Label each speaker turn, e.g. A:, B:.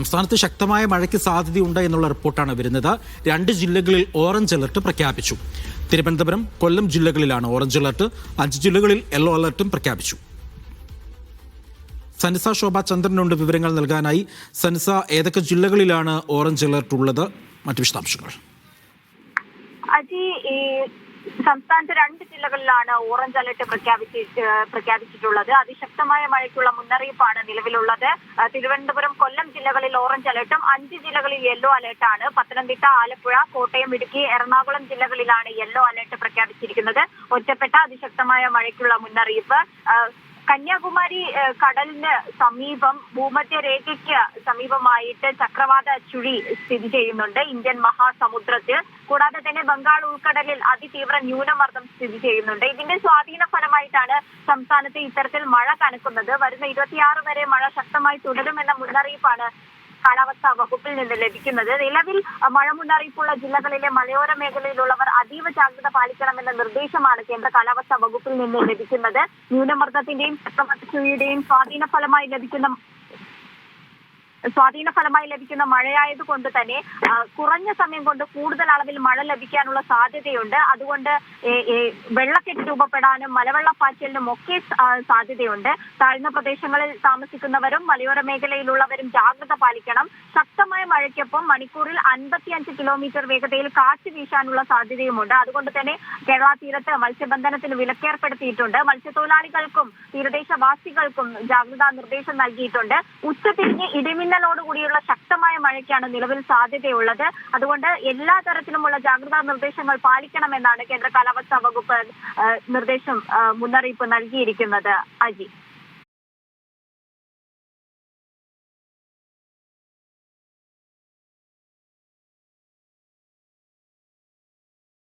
A: സംസ്ഥാനത്ത് ശക്തമായ മഴയ്ക്ക് സാധ്യതയുണ്ട് എന്നുള്ള റിപ്പോർട്ടാണ് വരുന്നത് രണ്ട് ജില്ലകളിൽ ഓറഞ്ച് അലർട്ട് പ്രഖ്യാപിച്ചു തിരുവനന്തപുരം കൊല്ലം ജില്ലകളിലാണ് ഓറഞ്ച് അലർട്ട് അഞ്ച് ജില്ലകളിൽ യെല്ലോ അലർട്ടും പ്രഖ്യാപിച്ചു സനിസ ശോഭ ചന്ദ്രനുണ്ട് വിവരങ്ങൾ നൽകാനായി സനിസ ഏതൊക്കെ ജില്ലകളിലാണ് ഓറഞ്ച് അലർട്ട് ഉള്ളത് മറ്റു വിശദാംശങ്ങൾ
B: അജി സംസ്ഥാനത്ത് രണ്ട് ജില്ലകളിലാണ് ഓറഞ്ച് അലർട്ട് പ്രഖ്യാപിച്ച് പ്രഖ്യാപിച്ചിട്ടുള്ളത് അതിശക്തമായ മഴയ്ക്കുള്ള മുന്നറിയിപ്പാണ് നിലവിലുള്ളത് തിരുവനന്തപുരം കൊല്ലം ജില്ലകളിൽ ഓറഞ്ച് അലർട്ടും അഞ്ച് ജില്ലകളിൽ യെല്ലോ അലർട്ടാണ് പത്തനംതിട്ട ആലപ്പുഴ കോട്ടയം ഇടുക്കി എറണാകുളം ജില്ലകളിലാണ് യെല്ലോ അലർട്ട് പ്രഖ്യാപിച്ചിരിക്കുന്നത് ഒറ്റപ്പെട്ട അതിശക്തമായ മഴയ്ക്കുള്ള മുന്നറിയിപ്പ് കന്യാകുമാരി കടലിന് സമീപം ഭൂമധ്യരേഖയ്ക്ക് സമീപമായിട്ട് ചക്രവാത ചുഴി സ്ഥിതി ചെയ്യുന്നുണ്ട് ഇന്ത്യൻ മഹാസമുദ്രത്തിൽ കൂടാതെ തന്നെ ബംഗാൾ ഉൾക്കടലിൽ അതിതീവ്ര ന്യൂനമർദ്ദം സ്ഥിതി ചെയ്യുന്നുണ്ട് ഇതിന്റെ സ്വാധീന ഫലമായിട്ടാണ് സംസ്ഥാനത്ത് ഇത്തരത്തിൽ മഴ കനക്കുന്നത് വരുന്ന ഇരുപത്തിയാറ് വരെ മഴ ശക്തമായി തുടരുമെന്ന മുന്നറിയിപ്പാണ് കാലാവസ്ഥാ വകുപ്പിൽ നിന്ന് ലഭിക്കുന്നത് നിലവിൽ മഴ മുന്നറിയിപ്പുള്ള ജില്ലകളിലെ മലയോര മേഖലയിലുള്ളവർ അതീവ ജാഗ്രത പാലിക്കണമെന്ന നിർദ്ദേശമാണ് കേന്ദ്ര കാലാവസ്ഥാ വകുപ്പിൽ നിന്ന് ലഭിക്കുന്നത് ന്യൂനമർദ്ദത്തിന്റെയും ചക്രവർത്തിയുടെയും സ്വാധീന ഫലമായി ലഭിക്കുന്ന സ്വാധീന ഫലമായി ലഭിക്കുന്ന കൊണ്ട് തന്നെ കുറഞ്ഞ സമയം കൊണ്ട് കൂടുതൽ അളവിൽ മഴ ലഭിക്കാനുള്ള സാധ്യതയുണ്ട് അതുകൊണ്ട് വെള്ളക്കെട്ട് രൂപപ്പെടാനും മലവെള്ളപ്പാച്ചിലിനും ഒക്കെ സാധ്യതയുണ്ട് താഴ്ന്ന പ്രദേശങ്ങളിൽ താമസിക്കുന്നവരും മലയോര മേഖലയിലുള്ളവരും ജാഗ്രത പാലിക്കണം ശക്തമായ മഴയ്ക്കൊപ്പം മണിക്കൂറിൽ അൻപത്തിയഞ്ച് കിലോമീറ്റർ വേഗതയിൽ കാറ്റ് വീശാനുള്ള സാധ്യതയുമുണ്ട് അതുകൊണ്ട് തന്നെ കേരള തീരത്ത് മത്സ്യബന്ധനത്തിന് വിലക്കേർപ്പെടുത്തിയിട്ടുണ്ട് മത്സ്യത്തൊഴിലാളികൾക്കും തീരദേശവാസികൾക്കും ജാഗ്രതാ നിർദ്ദേശം നൽകിയിട്ടുണ്ട് ഉച്ചതിരിഞ്ഞ് ഇടിമിന്നൽ കൂടിയുള്ള ശക്തമായ മഴയ്ക്കാണ് നിലവിൽ സാധ്യതയുള്ളത് അതുകൊണ്ട് എല്ലാ തരത്തിലുമുള്ള ജാഗ്രതാ നിർദ്ദേശങ്ങൾ പാലിക്കണമെന്നാണ് കേന്ദ്ര കാലാവസ്ഥാ വകുപ്പ് നിർദ്ദേശം മുന്നറിയിപ്പ് നൽകിയിരിക്കുന്നത് അജി